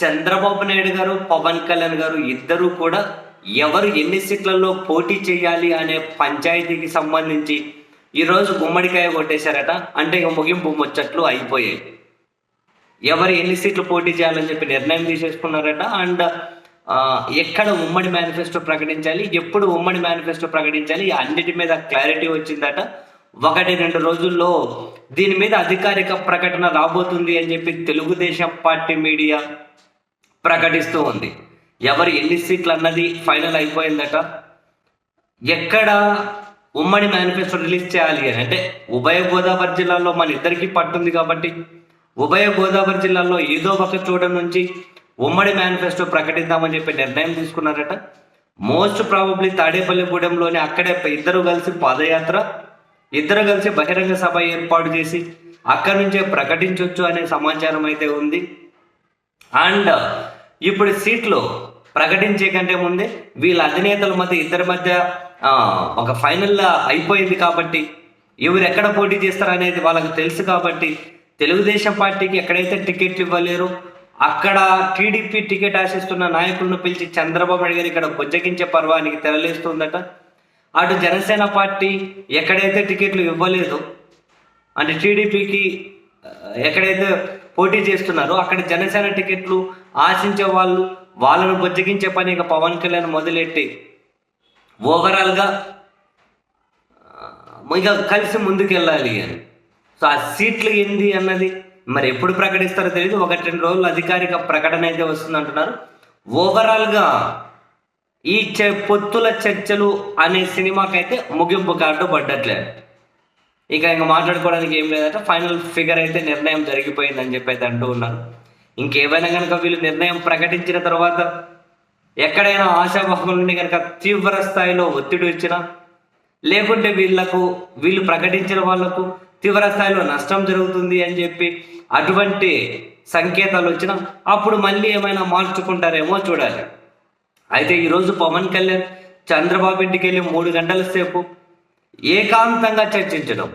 చంద్రబాబు నాయుడు గారు పవన్ కళ్యాణ్ గారు ఇద్దరు కూడా ఎవరు ఎన్ని సీట్లలో పోటీ చేయాలి అనే పంచాయతీకి సంబంధించి ఈరోజు గుమ్మడికాయ కొట్టేశారట. అంటే ఇక ముగింపు ముచ్చట్లు అయిపోయాయి. ఎవరు ఎన్ని సీట్లు పోటీ చేయాలని చెప్పి నిర్ణయం తీసేసుకున్నారట. అండ్ ఎక్కడ ఉమ్మడి మేనిఫెస్టో ప్రకటించాలి ఎప్పుడు ఉమ్మడి మేనిఫెస్టో ప్రకటించాలి అన్నిటి మీద క్లారిటీ వచ్చిందట. ఒకటి రెండు రోజుల్లో దీని మీద అధికారిక ప్రకటన రాబోతుంది అని చెప్పి తెలుగుదేశం పార్టీ మీడియా ప్రకటిస్తూ ఉంది. ఎవరు ఎన్ని సీట్లు అన్నది ఫైనల్ అయిపోయిందట? ఎక్కడ ఉమ్మడి మేనిఫెస్టో రిలీజ్ చేయాలి అని అంటే ఉభయ గోదావరి జిల్లాలో మన ఇద్దరికీ పట్టుంది కాబట్టి ఉభయ గోదావరి జిల్లాలో ఏదో ఒక చోట నుంచి ఉమ్మడి మేనిఫెస్టో ప్రకటిద్దామని చెప్పి నిర్ణయం తీసుకున్నారట. మోస్ట్ ప్రాబబ్లీ తాడేపల్లిగూడెంలోని అక్కడే ఇద్దరు కలిసి పాదయాత్ర ఇద్దరు కలిసి బహిరంగ సభ ఏర్పాటు చేసి అక్కడి నుంచే ప్రకటించవచ్చు అనే సమాచారం అయితే ఉంది. అండ్ ఇప్పుడు సీట్లు ప్రకటించే కంటే ముందే వీళ్ళ అధినేతల మధ్య ఇద్దరి మధ్య ఒక ఫైనల్ అయిపోయింది కాబట్టి ఎవరు ఎక్కడ పోటీ చేస్తారనేది వాళ్ళకి తెలుసు కాబట్టి తెలుగుదేశం పార్టీకి ఎక్కడైతే టికెట్లు ఇవ్వలేరు అక్కడ టీడీపీ టికెట్ ఆశిస్తున్న నాయకులను పిలిచి చంద్రబాబు నాయుడు గారు ఇక్కడ బుజ్జగించే పర్వానికి తెరలేస్తుందట. అటు జనసేన పార్టీ ఎక్కడైతే టికెట్లు ఇవ్వలేదు అంటే టీడీపీకి ఎక్కడైతే పోటీ చేస్తున్నారో అక్కడ జనసేన టికెట్లు ఆశించే వాళ్ళు వాళ్ళను బుజ్జగించే పని ఇక పవన్ కళ్యాణ్ మొదలెట్టి ఓవరాల్గా ఇక కలిసి ముందుకెళ్ళాలి అని. సో ఆ సీట్లు ఏంది అన్నది మరి ఎప్పుడు ప్రకటిస్తారో తెలియదు ఒకటి రెండు రోజులు అధికారిక ప్రకటన అయితే వస్తుంది అంటున్నారు. ఓవరాల్గా ఈ చె పొత్తుల చర్చలు అనే సినిమాకైతే ముగింపు కార్డు పడ్డట్లేదు ఇక ఇంకా మాట్లాడుకోవడానికి ఏం లేదంటే. ఫైనల్ ఫిగర్ అయితే నిర్ణయం జరిగిపోయిందని చెప్పి అయితే అంటూ ఉన్నారు. ఇంకేమైనా కనుక వీళ్ళు నిర్ణయం ప్రకటించిన తర్వాత ఎక్కడైనా ఆశాభాగం నుండి కనుక తీవ్ర స్థాయిలో ఒత్తిడి వచ్చినా లేకుంటే వీళ్ళకు వీళ్ళు ప్రకటించిన వాళ్ళకు తీవ్ర స్థాయిలో నష్టం జరుగుతుంది అని చెప్పి అటువంటి సంకేతాలు వచ్చినా అప్పుడు మళ్ళీ ఏమైనా మార్చుకుంటారేమో చూడాలి. అయితే ఈరోజు పవన్ కళ్యాణ్ చంద్రబాబు ఇంటికి వెళ్ళి మూడు గంటల సేపు ఏకాంతంగా చర్చించడం.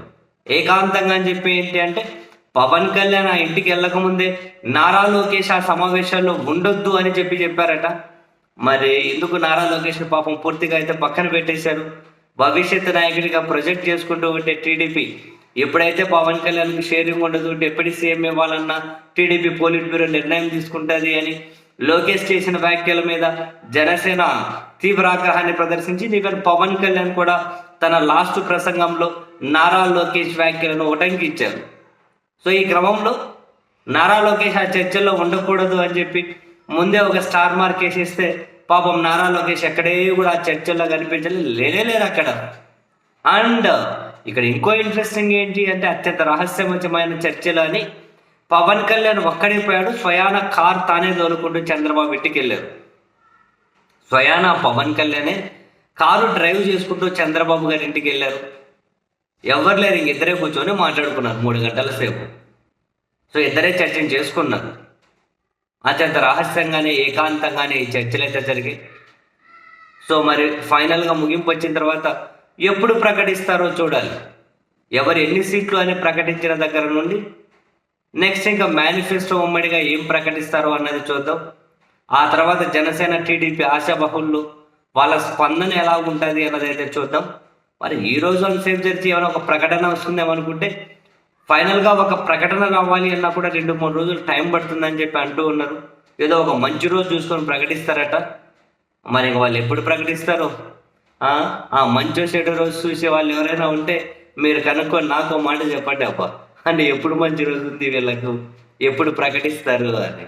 ఏకాంతంగా అని చెప్పి ఏంటి అంటే పవన్ కళ్యాణ్ ఆ ఇంటికి వెళ్ళకముందే నారా లోకేష్ ఆ సమావేశాల్లో ఉండొద్దు అని చెప్పి చెప్పారట. మరి ఎందుకు నారా లోకేష్ పాపం పూర్తిగా అయితే పక్కన పెట్టేశారు? భవిష్యత్ నాయకుడిగా ప్రొజెక్ట్ చేసుకుంటూ ఉంటే టీడీపీ ఎప్పుడైతే పవన్ కళ్యాణ్కి షేరింగ్ ఉండదు డిప్యూటీ సీఎం ఇవ్వాలన్నా టీడీపీ పోలిట్ బ్యూరో నిర్ణయం తీసుకుంటుంది అని లోకేష్ చేసిన వ్యాఖ్యల మీద జనసేన తీవ్ర ఆగ్రహాన్ని ప్రదర్శించి ఈవెన్ పవన్ కళ్యాణ్ కూడా తన లాస్ట్ ప్రసంగంలో నారా లోకేష్ వ్యాఖ్యలను ఉటంకించారు సో ఈ క్రమంలో నారా లోకేష్ ఆ చర్చల్లో ఉండకూడదు అని చెప్పి ముందే ఒక స్టార్ మార్క్ వేసేస్తే పాపం నారా లోకేష్ ఎక్కడే కూడా ఆ చర్చల్లో కనిపించలేదు లేనే లేదు అక్కడ. అండ్ ఇక్కడ ఇంకో ఇంట్రెస్టింగ్ ఏంటి అంటే అత్యంత రహస్యమయమైన చర్చలు అని పవన్ కళ్యాణ్ ఒక్కడే పోయాడు స్వయాన కార్ తానే తోలుకుంటూ చంద్రబాబు ఇంటికి వెళ్ళారు. స్వయాన పవన్ కళ్యాణే కారు డ్రైవ్ చేసుకుంటూ చంద్రబాబు గారి ఇంటికి వెళ్ళారు. ఎవరు లేరు ఇద్దరే కూర్చొని మాట్లాడుకున్నారు మూడు గంటల సేపు. సో ఇద్దరే చర్చను చేసుకున్నారు. అత్యంత రహస్యంగానే ఏకాంతంగానే ఈ చర్చలు అయితే జరిగాయి. సో మరి ఫైనల్గా ముగింపు వచ్చిన తర్వాత ఎప్పుడు ప్రకటిస్తారో చూడాలి. ఎవరు ఎన్ని సీట్లు అని ప్రకటించిన దగ్గర నుండి నెక్స్ట్ ఇంకా మేనిఫెస్టో ఉమ్మడిగా ఏం ప్రకటిస్తారో అన్నది చూద్దాం. ఆ తర్వాత జనసేన టీడీపీ ఆశాబహుళ్ళు వాళ్ళ స్పందన ఎలా ఉంటుంది అన్నదైతే అయితే చూద్దాం. మరి ఈ రోజు అంతసేపు జరిచి ఏమైనా ఒక ప్రకటన వస్తుందేమో అనుకుంటే ఫైనల్గా ఒక ప్రకటన రావాలి అన్నా కూడా రెండు మూడు రోజులు టైం పడుతుందని చెప్పి అంటూ ఉన్నారు. ఏదో ఒక మంచి రోజు చూసుకొని ప్రకటిస్తారట. మరి ఇంక వాళ్ళు ఎప్పుడు ప్రకటిస్తారు? ఆ? మంచి చెడు రోజు చూసే వాళ్ళు ఎవరైనా ఉంటే మీరు కనుక్కొని నాకు మాట చెప్పండి అబ్బా. అంటే ఎప్పుడు మంచి రోజు ఉంది వీళ్ళకు? ఎప్పుడు ప్రకటిస్తారు అని.